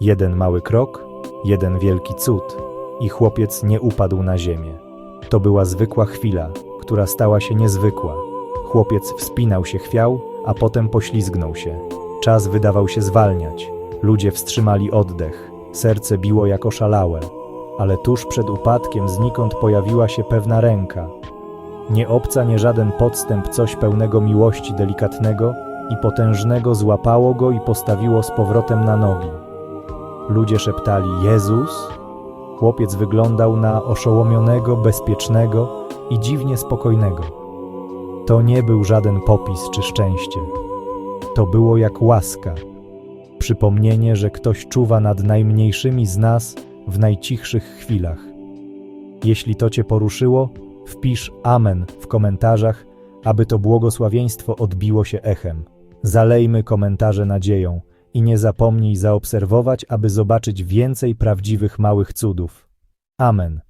Jeden mały krok, jeden wielki cud i chłopiec nie upadł na ziemię. To była zwykła chwila, która stała się niezwykła. Chłopiec wspinał się chwiał, a potem poślizgnął się. Czas wydawał się zwalniać. Ludzie wstrzymali oddech. Serce biło jak oszalałe. Ale tuż przed upadkiem znikąd pojawiła się pewna ręka. Nie obca, nie żaden podstęp, coś pełnego miłości delikatnego i potężnego złapało go i postawiło z powrotem na nogi. Ludzie szeptali Jezus. Chłopiec wyglądał na oszołomionego, bezpiecznego i dziwnie spokojnego. To nie był żaden popis czy szczęście. To było jak łaska. Przypomnienie, że ktoś czuwa nad najmniejszymi z nas w najcichszych chwilach. Jeśli to Cię poruszyło, wpisz Amen w komentarzach, aby to błogosławieństwo odbiło się echem. Zalejmy komentarze nadzieją i nie zapomnij zaobserwować, aby zobaczyć więcej prawdziwych małych cudów. Amen.